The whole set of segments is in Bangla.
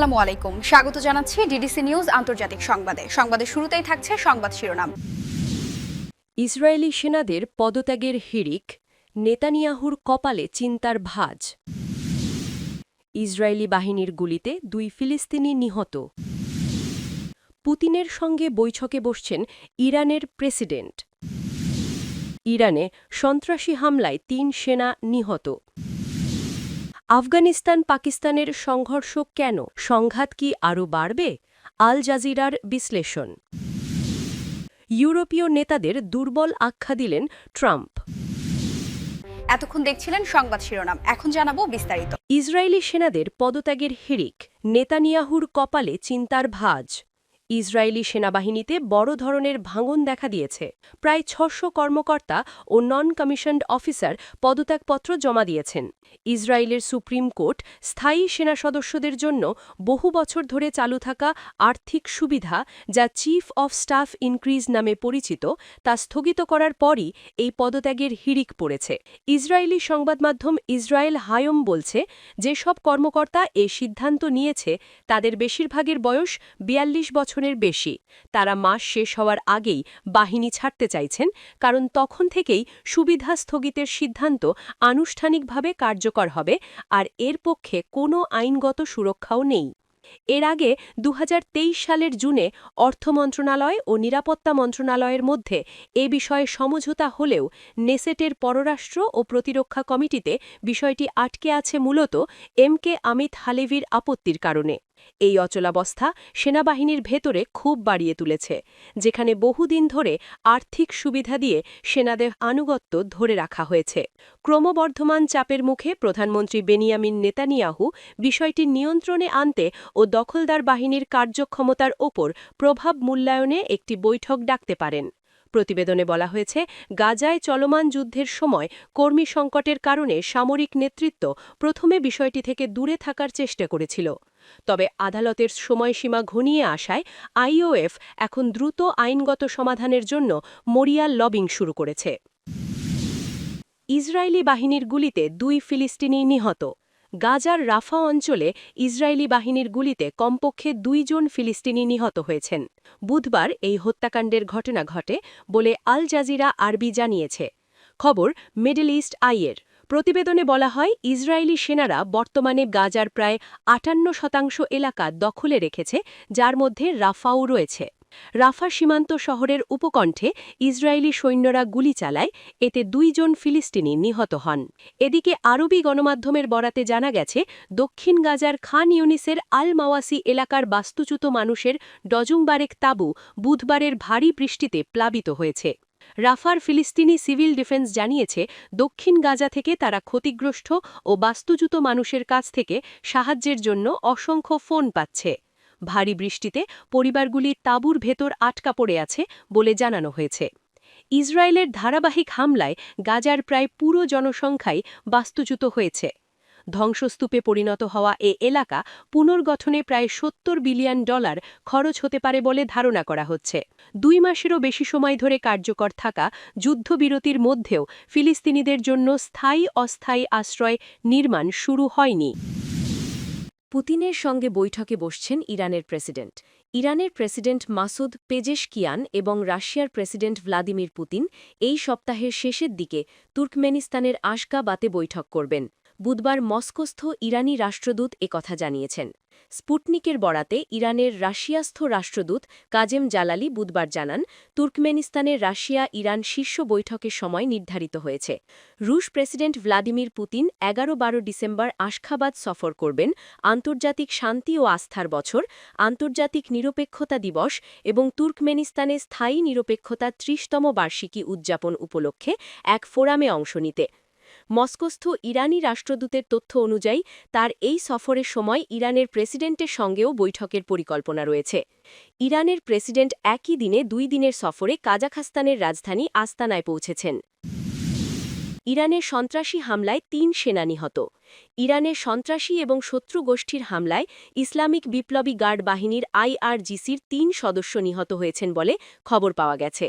আসসালামু আলাইকুম। স্বাগত জানাচ্ছি ডিডিসি নিউজ আন্তর্জাতিক সংবাদে। সংবাদের শুরুতেই থাকছে সংবাদ শিরোনাম। ইসরায়েলি সেনাদের পদত্যাগের হিড়িক, নেতানিয়াহুর কপালে চিন্তার ভাঁজ। ইসরায়েলি বাহিনীর গুলিতে দুই ফিলিস্তিনি নিহত। পুতিনের সঙ্গে বৈঠকে বসছেন ইরানের প্রেসিডেন্ট। ইরানে সন্ত্রাসী হামলায় তিন সেনা নিহত। আফগানিস্তান পাকিস্তানের সংঘর্ষ কেন? সংঘাত কি আরও বাড়বে? আল জাজিরার বিশ্লেষণ। ইউরোপীয় নেতাদের দুর্বল আখ্যা দিলেন ট্রাম্প। এতক্ষণ দেখছিলেন সংবাদ শিরোনাম। এখন জানাব বিস্তারিত। ইসরায়েলি সেনাদের পদত্যাগের হিড়িক। নেতানিয়াহুর কপালে চিন্তার ভাঁজ। ইসরায়েলি সেনাবাহিনীতে বড় ধরনের ভাঙন দেখা দিয়েছে। প্রায় ছশো কর্মকর্তা ও নন কমিশনড অফিসার পদত্যাগপত্র জমা দিয়েছেন। ইসরায়েলের সুপ্রিম কোর্ট স্থায়ী সেনা সদস্যদের জন্য বহু বছর ধরে চালু থাকা আর্থিক সুবিধা যা চিফ অফ স্টাফ ইনক্রিজ নামে পরিচিত, তা স্থগিত করার পরই এই পদত্যাগের হিড়িক পড়েছে। ইসরায়েলি সংবাদমাধ্যম ইসরায়েল হায়ম বলছে যেসব কর্মকর্তা এ সিদ্ধান্ত নিয়েছে, তাদের বেশিরভাগের বয়স বিয়াল্লিশ বছরের বেশি। তারা মাস শেষ হওয়ার আগেই বাহিনী ছাড়তে চাইছেন, কারণ তখন থেকেই সুবিধা স্থগিতের সিদ্ধান্ত আনুষ্ঠানিকভাবে কার্যকর হবে, আর এর পক্ষে কোনো আইনগত সুরক্ষাও নেই। এর আগে দু হাজার তেইশ সালের জুনে অর্থ মন্ত্রণালয় ও নিরাপত্তা মন্ত্রণালয়ের মধ্যে এ বিষয়ে সমঝোতা হলেও নেসেটের পররাষ্ট্র ও প্রতিরক্ষা কমিটিতে বিষয়টি আটকে আছে মূলত এম কে আমিত হালেভির আপত্তির কারণে। এই অচলাবস্থা সেনাবাহিনীর ভেতরে খুব বাড়িয়ে তুলেছে, যেখানে বহুদিন ধরে আর্থিক সুবিধা দিয়ে সেনাদের আনুগত্য ধরে রাখা হয়েছে। ক্রমবর্ধমান চাপের মুখে প্রধানমন্ত্রী বেনিয়ামিন নেতানিয়াহু বিষয়টি নিয়ন্ত্রণে আনতে ও দখলদার বাহিনীর কার্যক্ষমতার ওপর প্রভাব মূল্যায়নে একটি বৈঠক ডাকতে পারেন। প্রতিবেদনে বলা হয়েছে, গাজায় চলমান যুদ্ধের সময় কর্মী সংকটের কারণে সামরিক নেতৃত্ব প্রথমে বিষয়টি থেকে দূরে থাকার চেষ্টা করেছিল। তবে আদালতের সময়সীমা ঘনিয়ে আসায় আইওএফ এখন দ্রুত আইনগত সমাধানের জন্য মরিয়া লবিং শুরু করেছে। ইসরায়েলি বাহিনীর গুলিতে দুই ফিলিস্তিনি নিহত। গাজার রাফা অঞ্চলে ইসরায়েলি বাহিনীর গুলিতে কমপক্ষে দুইজন ফিলিস্তিনি নিহত হয়েছেন। বুধবার এই হত্যাকাণ্ডের ঘটনা ঘটে বলে আল জাজিরা আরবি জানিয়েছে। খবর মিডল ইস্ট আইয়ের। প্রতিবেদনে বলা হয়, ইসরায়েলি সেনারা বর্তমানে গাজার প্রায় আটান্ন শতাংশ এলাকা দখলে রেখেছে, যার মধ্যে রাফাও রয়েছে। রাফা সীমান্ত শহরের উপকণ্ঠে ইসরায়েলি সৈন্যরা গুলি চালায়, এতে দুইজন ফিলিস্তিনি নিহত হন। এদিকে আরবি গণমাধ্যমের বরাতে জানা গেছে, দক্ষিণ গাজার খান ইউনিসের আল মাওয়াসি এলাকার বাস্তুচ্যুত মানুষের ডজুংবারেক তাবু বুধবারের ভারী বৃষ্টিতে প্লাবিত হয়েছে। রাফার ফিলিস্তিনি সিভিল ডিফেন্স জানিয়েছে, দক্ষিণ গাজা থেকে তারা ক্ষতিগ্রস্ত ও বাস্তুচ্যুত মানুষের কাছ থেকে সাহায্যের জন্য অসংখ্য ফোন পাচ্ছে। ভারী বৃষ্টিতে পরিবারগুলি তাঁবুর ভেতর আটকা পড়ে আছে বলে জানানো হয়েছে। ইসরায়েলের ধারাবাহিক হামলায় গাজার প্রায় পুরো জনসংখ্যাই বাস্তুচ্যুত হয়েছে। ধ্বংসস্তূপে পরিণত হওয়া এ এলাকা পুনর্গঠনে প্রায় সত্তর বিলিয়ন ডলার খরচ হতে পারে বলে ধারণা করা হচ্ছে। দুই মাসেরও বেশি সময় ধরে কার্যকর থাকা যুদ্ধবিরতির মধ্যেও ফিলিস্তিনিদের জন্য স্থায়ী অস্থায়ী আশ্রয় নির্মাণ শুরু হয়নি। পুতিনের সঙ্গে বৈঠকে বসছেন ইরানের প্রেসিডেন্ট। ইরানের প্রেসিডেন্ট মাসুদ পেজেশকিয়ান এবং রাশিয়ার প্রেসিডেন্ট ভ্লাদিমির পুতিন এই সপ্তাহের শেষের দিকে তুর্কমেনিস্তানের আশগাবাতে বৈঠক করবেন। বুধবার মস্কোস্থ ইরানি রাষ্ট্রদূত একথা জানিয়েছেন। স্পুটনিকের বরাতে ইরানের রাশিয়াস্থ রাষ্ট্রদূত কাজেম জালালি বুধবার জানান তুর্কমেনিস্তানের রাশিয়া ইরান শীর্ষ বৈঠকের সময় নির্ধারিত হয়েছে। রুশ প্রেসিডেন্ট ভ্লাদিমির পুতিন এগারো বারো ডিসেম্বর আশখাবাদ সফর করবেন আন্তর্জাতিক শান্তি ও আস্থার বছর, আন্তর্জাতিক নিরপেক্ষতা দিবস এবং তুর্কমেনিস্তানে স্থায়ী নিরপেক্ষতা ত্রিশতম বার্ষিকী উদযাপন উপলক্ষে এক ফোরামে অংশ নিতে। মস্কোস্থ ইরানি রাষ্ট্রদূতের তথ্য অনুযায়ী, তার এই সফরের সময় ইরানের প্রেসিডেন্টের সঙ্গেও বৈঠকের পরিকল্পনা রয়েছে। ইরানের প্রেসিডেন্ট একই দিনে দুই দিনের সফরে কাজাখাস্তানের রাজধানী আস্তানায় পৌঁছেছেন। ইরানের সন্ত্রাসী হামলায় তিন সেনা নিহত। ইরানের সন্ত্রাসী এবং শত্রু গোষ্ঠীর হামলায় ইসলামিক বিপ্লবী গার্ড বাহিনীর আইআরজিসির তিন সদস্য নিহত হয়েছেন বলে খবর পাওয়া গেছে।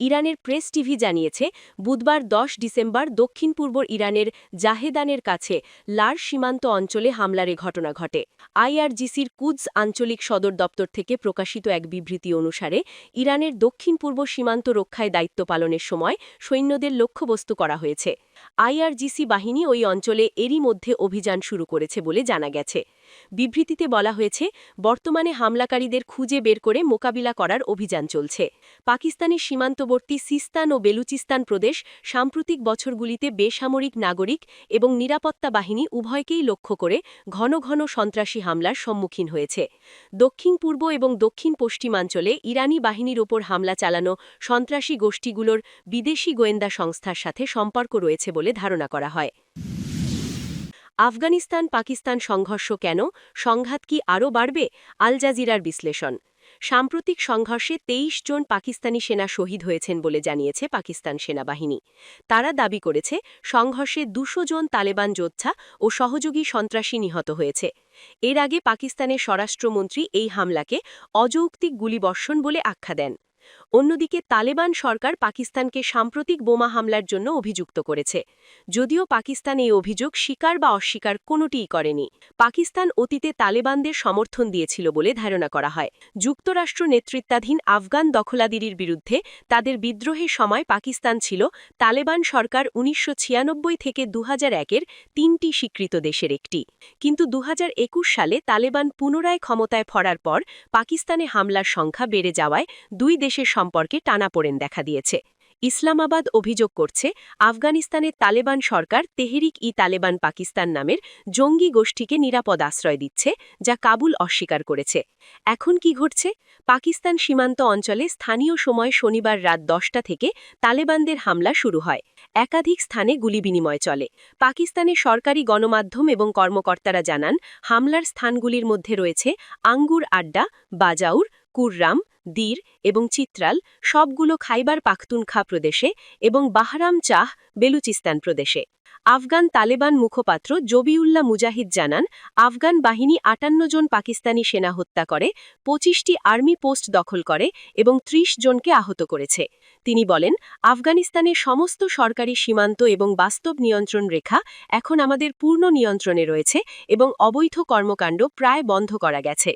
ইরানের প্রেস টিভি জানিয়েছে, বুধবার দশ ডিসেম্বর দক্ষিণ পূর্ব ইরানের জাহেদানের কাছে লার সীমান্ত অঞ্চলে হামলার এ ঘটনা ঘটে। আইআরজিসির কুদস আঞ্চলিক সদর দপ্তর থেকে প্রকাশিত এক বিবৃতি অনুসারে, ইরানের দক্ষিণ পূর্ব সীমান্ত রক্ষায় দায়িত্ব পালনের সময় সৈন্যদের লক্ষ্যবস্তু করা হয়েছে। আইআরজিসি বাহিনী ওই অঞ্চলে এরই মধ্যে অভিযান শুরু করেছে বলে জানা গেছে। বিবৃতিতে বলা হয়েছে, বর্তমানে হামলাকারীদের খুঁজে বের করে মোকাবিলা করার অভিযান চলছে। পাকিস্তানের সীমান্তবর্তী সিস্তান ও বেলুচিস্তান প্রদেশ সাম্প্রতিক বছরগুলিতে বেসামরিক নাগরিক এবং নিরাপত্তা বাহিনী উভয়কেই লক্ষ্য করে ঘন ঘন সন্ত্রাসী হামলার সম্মুখীন হয়েছে। দক্ষিণ পূর্ব এবং দক্ষিণ পশ্চিমাঞ্চলে ইরানি বাহিনীর ওপর হামলা চালানো সন্ত্রাসী গোষ্ঠীগুলোর বিদেশি গোয়েন্দা সংস্থার সাথে সম্পর্ক রয়েছে বলে ধারণা করা হয়। আফগানিস্তান পাকিস্তান সংঘর্ষ কেন? সংঘাত কি আরও বাড়বে? আল জাজিরার বিশ্লেষণ। সাম্প্রতিক সংঘর্ষে ২৩ জন পাকিস্তানি সেনা শহীদ হয়েছেন বলে জানিয়েছে পাকিস্তান সেনাবাহিনী। তারা দাবি করেছে, সংঘর্ষে দুশো জন তালেবান যোদ্ধা ও সহযোগী সন্ত্রাসী নিহত হয়েছে। এর আগে পাকিস্তানের স্বরাষ্ট্রমন্ত্রী এই হামলাকে অযৌক্তিক গুলিবর্ষণ বলে আখ্যা দেন। অন্যদিকে, তালেবান সরকার পাকিস্তানকে সাম্প্রতিক বোমা হামলার জন্য অভিযুক্ত করেছে। যদিও পাকিস্তান এই অভিযোগ স্বীকার বা অস্বীকার কোনোটিই করেনি। পাকিস্তান অতীতে তালেবানদের সমর্থন দিয়েছিল বলে ধারণা করা হয়। যুক্তরাষ্ট্র নেতৃত্বাধীন আফগান দখলাদিরির বিরুদ্ধে তাদের বিদ্রোহের সময় পাকিস্তান ছিল তালেবান সরকার উনিশশো ছিয়ানব্বই থেকে দু এর তিনটি স্বীকৃত দেশের একটি। কিন্তু দু হাজার একুশ সালে তালেবান পুনরায় ক্ষমতায় ফরার পর পাকিস্তানে হামলার সংখ্যা বেড়ে যাওয়ায় দুই দেশের সম্পর্কে টানাপোড়েন দেখা দিয়েছে। ইসলামাবাদ অভিযোগ করছে, আফগানিস্তানের তালেবান সরকার তেহরিক ই তালেবান পাকিস্তান নামের জঙ্গি গোষ্ঠীকে নিরাপদ আশ্রয় দিচ্ছে, যা কাবুল অস্বীকার করেছে। এখন কি ঘটছে? পাকিস্তান সীমান্ত অঞ্চলে স্থানীয় সময় শনিবার রাত দশটা থেকে তালেবানদের হামলা শুরু হয়। একাধিক স্থানে গুলি বিনিময় চলে। পাকিস্তানের সরকারি গণমাধ্যম এবং কর্মকর্তারা জানান, হামলার স্থানগুলির মধ্যে রয়েছে আঙ্গুর আড্ডা, বাজাউর, কুররাম দীর এবং চিত্রাল সবগুলো খাইবার পাখতুনখা প্রদেশে এবং বাহরাম চাহ বেলুচিস্তান প্রদেশে। আফগান তালেবান মুখপাত্র জবিউল্লাহ মুজাহিদ জানান, আফগান বাহিনী আটান্ন জন পাকিস্তানি সেনা হত্যা করে, পঁচিশটি আর্মি পোস্ট দখল করে এবং ত্রিশ জনকে আহত করেছে। তিনি বলেন, আফগানিস্তানের সমস্ত সরকারি সীমান্ত এবং বাস্তব নিয়ন্ত্রণ রেখা এখন আমাদের পূর্ণ নিয়ন্ত্রণে রয়েছে এবং অবৈধ কর্মকাণ্ড প্রায় বন্ধ করা গেছে।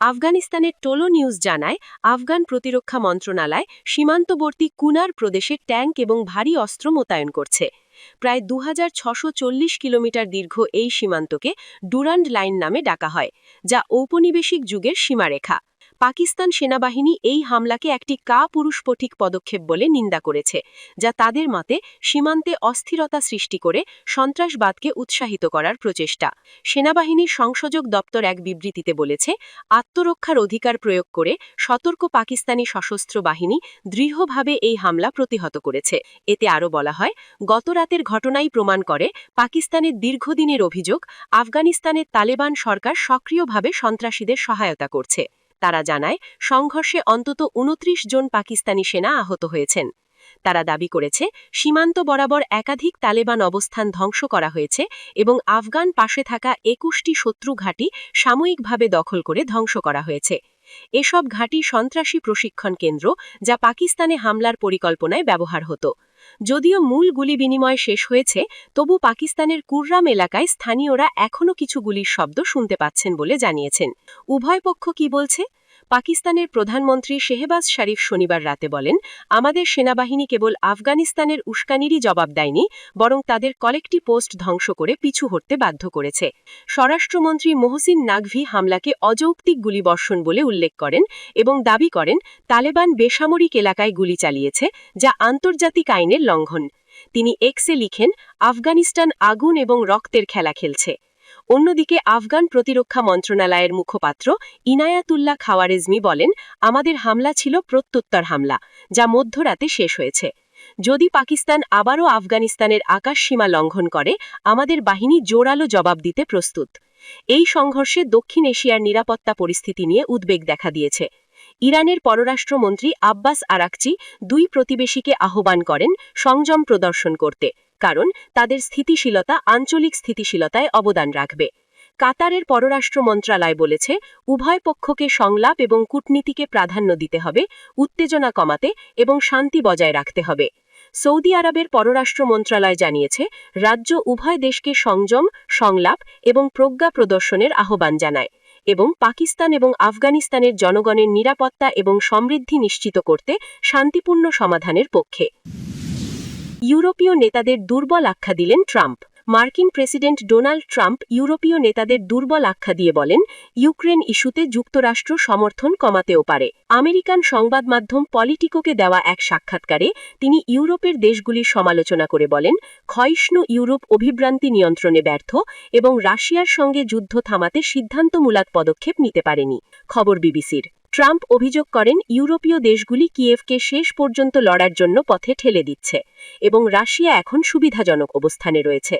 আফগানিস্তানের টোলো নিউজ জানায়, আফগান প্রতিরক্ষা মন্ত্রণালয় সীমান্তবর্তী কুনার প্রদেশে ট্যাঙ্ক এবং ভারী অস্ত্র মোতায়েন করছে। প্রায় দু কিলোমিটার দীর্ঘ এই সীমান্তকে ডুরান্ড লাইন নামে ডাকা হয়, যা ঔপনিবেশিক যুগের সীমারেখা। পাকিস্তান সেনাবাহিনী এই হামলাকে একটি কা পুরুষপঠিক পদক্ষেপ বলে নিন্দা করেছে, যা তাদের মতে সীমান্তে অস্থিরতা সৃষ্টি করে সন্ত্রাসবাদকে উৎসাহিত করার প্রচেষ্টা। সেনাবাহিনীর সংসযোগ দপ্তর এক বিবৃতিতে বলেছে, আত্মরক্ষার অধিকার প্রয়োগ করে সতর্ক পাকিস্তানি সশস্ত্র বাহিনী দৃঢ়ভাবে এই হামলা প্রতিহত করেছে। এতে আরও বলা হয় গত রাতের ঘটনাই প্রমাণ করে পাকিস্তানের দীর্ঘদিনের অভিযোগ, আফগানিস্তানের তালেবান সরকার সক্রিয়ভাবে সন্ত্রাসীদের সহায়তা করছে। তারা জানায়, সংঘর্ষে অন্তত উনত্রিশ জন পাকিস্তানি সেনা আহত হয়েছেন। তারা দাবি করেছে, সীমান্ত বরাবর একাধিক তালেবান অবস্থান ধ্বংস করা হয়েছে এবং আফগান পাশে থাকা একুশটি শত্রু ঘাঁটি সাময়িকভাবে দখল করে ধ্বংস করা হয়েছে। এসব ঘাঁটি সন্ত্রাসী প্রশিক্ষণ কেন্দ্র, যা পাকিস্তানে হামলার পরিকল্পনায় ব্যবহার হতো। যদিও মূল গুলি বিনিময় শেষ হয়েছে, তবু পাকিস্তানের কুর্রাম এলাকায় স্থানীয়রা এখনও কিছু গুলির শব্দ শুনতে পাচ্ছেন বলে জানিয়েছেন। উভয় পক্ষ কি বলছে? পাকিস্তানের প্রধানমন্ত্রী শেহবাজ শরীফ শনিবার রাতে বলেন, আমাদের সেনাবাহিনী কেবল আফগানিস্তানের উস্কানিরই জবাব দেয়নি, বরং তাদের কলেকটি পোস্ট ধ্বংস করে পিছু হটতে বাধ্য করেছে। স্বরাষ্ট্রমন্ত্রী মোহসিন নাগভি হামলাকে অযৌক্তিক গুলিবর্ষণ বলে উল্লেখ করেন এবং দাবি করেন, তালেবান বেসামরিক এলাকায় গুলি চালিয়েছে, যা আন্তর্জাতিক আইনের লঙ্ঘন। তিনি এক্সে লিখেন, আফগানিস্তান আগুন এবং রক্তের খেলা খেলছে। অন্যদিকে আফগান প্রতিরক্ষা মন্ত্রণালয়ের মুখপাত্র ইনায়াতুল্লাহ খাওয়ারেজমি বলেন, আমাদের হামলা ছিল প্রত্যুত্তর হামলা, যা মধ্যরাতে শেষ হয়েছে। যদি পাকিস্তান আবারও আফগানিস্তানের আকাশ সীমা লঙ্ঘন করে, আমাদের বাহিনী জোরালো জবাব দিতে প্রস্তুত। এই সংঘর্ষে দক্ষিণ এশিয়ার নিরাপত্তা পরিস্থিতি নিয়ে উদ্বেগ দেখা দিয়েছে। ইরানের পররাষ্ট্রমন্ত্রী আব্বাস আরাকচি দুই প্রতিবেশীকে আহ্বান করেন সংযম প্রদর্শন করতে, কারণ তাদের স্থিতিশীলতা আঞ্চলিক স্থিতিশীলতায় অবদান রাখবে। কাতারের পররাষ্ট্র মন্ত্রণালয় বলেছে, উভয় পক্ষকে সংলাপ এবং কূটনীতিকে প্রাধান্য দিতে হবে, উত্তেজনা কমাতে এবং শান্তি বজায় রাখতে হবে। সৌদি আরবের পররাষ্ট্র মন্ত্রণালয় জানিয়েছে, রাজ্য উভয় দেশকে সংযম, সংলাপ এবং প্রজ্ঞা প্রদর্শনের আহ্বান জানায়। এবং পাকিস্তান এবং আফগানিস্তানের জনগণের নিরাপত্তা এবং সমৃদ্ধি নিশ্চিত করতে শান্তিপূর্ণ সমাধানের পক্ষে। ইউরোপীয় নেতাদের দুর্বল আখ্যা দিলেন ট্রাম্প। মার্কিন প্রেসিডেন্ট ডোনাল্ড ট্রাম্প ইউরোপীয় নেতাদের দুর্বল আখ্যা দিয়ে বলেন, ইউক্রেন ইস্যুতে যুক্তরাষ্ট্র সমর্থন কমাতেও পারে। আমেরিকান সংবাদ মাধ্যম পলিটিকোকে দেওয়া এক সাক্ষাৎকারে তিনি ইউরোপের দেশগুলির সমালোচনা করে বলেন, ক্ষয়িষ্ণু ইউরোপ অভিভ্রান্তি নিয়ন্ত্রণে ব্যর্থ এবং রাশিয়ার সঙ্গে যুদ্ধ থামাতে সিদ্ধান্তমূলক পদক্ষেপ নিতে পারেনি। খবর বিবিসির। ট্রাম্প অভিযোগ করেন, ইউরোপীয় দেশগুলি কিয়েভকে শেষ পর্যন্ত লড়ার জন্য পথে ঠেলে দিচ্ছে এবং রাশিয়া এখন সুবিধাজনক অবস্থানে রয়েছে।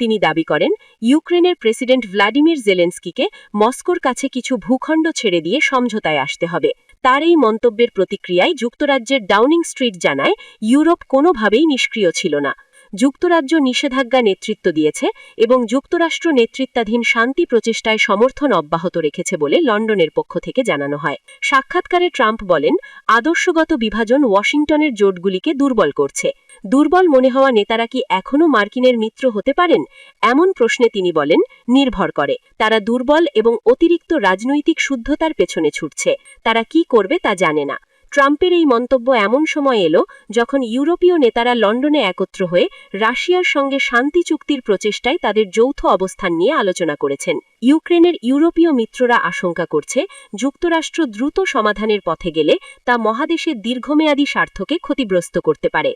তিনি দাবি করেন, ইউক্রেনের প্রেসিডেন্ট ভ্লাডিমির জেলেন্সকিকে মস্কোর কাছে কিছু ভূখণ্ড ছেড়ে দিয়ে সমঝোতায় আসতে হবে। তার এই মন্তব্যের প্রতিক্রিয়ায় যুক্তরাজ্যের ডাউনিং স্ট্রিট জানায়, ইউরোপ কোনোভাবেই নিষ্ক্রিয় ছিল না। যুক্তরাজ্য নিষেধাজ্ঞা নেতৃত্ব দিয়েছে এবং যুক্তরাষ্ট্র নেতৃত্বাধীন শান্তি প্রচেষ্টায় সমর্থন অব্যাহত রেখেছে বলে লন্ডনের পক্ষ থেকে জানানো হয়। সাক্ষাৎকারে ট্রাম্প বলেন, আদর্শগত বিভাজন ওয়াশিংটনের জোটগুলিকে দুর্বল করছে। দুর্বল মনে হওয়া নেতারা কি এখনও মার্কিনের মিত্র হতে পারেন? এমন প্রশ্নে তিনি বলেন, নির্ভর করে। তারা দুর্বল এবং অতিরিক্ত রাজনৈতিক শুদ্ধতার পেছনে ছুটছে। তারা কি করবে তা জানে না। ট্রাম্পের এই মন্তব্য এমন সময় এলো যখন ইউরোপীয় নেতারা লন্ডনে একত্র হয়ে রাশিয়ার সঙ্গে শান্তি চুক্তির প্রচেষ্টায় তাদের যৌথ অবস্থান নিয়ে আলোচনা করেছেন। ইউক্রেনের ইউরোপীয় মিত্ররা আশঙ্কা করছে যুক্তরাষ্ট্র দ্রুত সমাধানের পথে গেলে তা মহাদেশের দীর্ঘমেয়াদী স্বার্থকে ক্ষতিগ্রস্ত করতে পারে।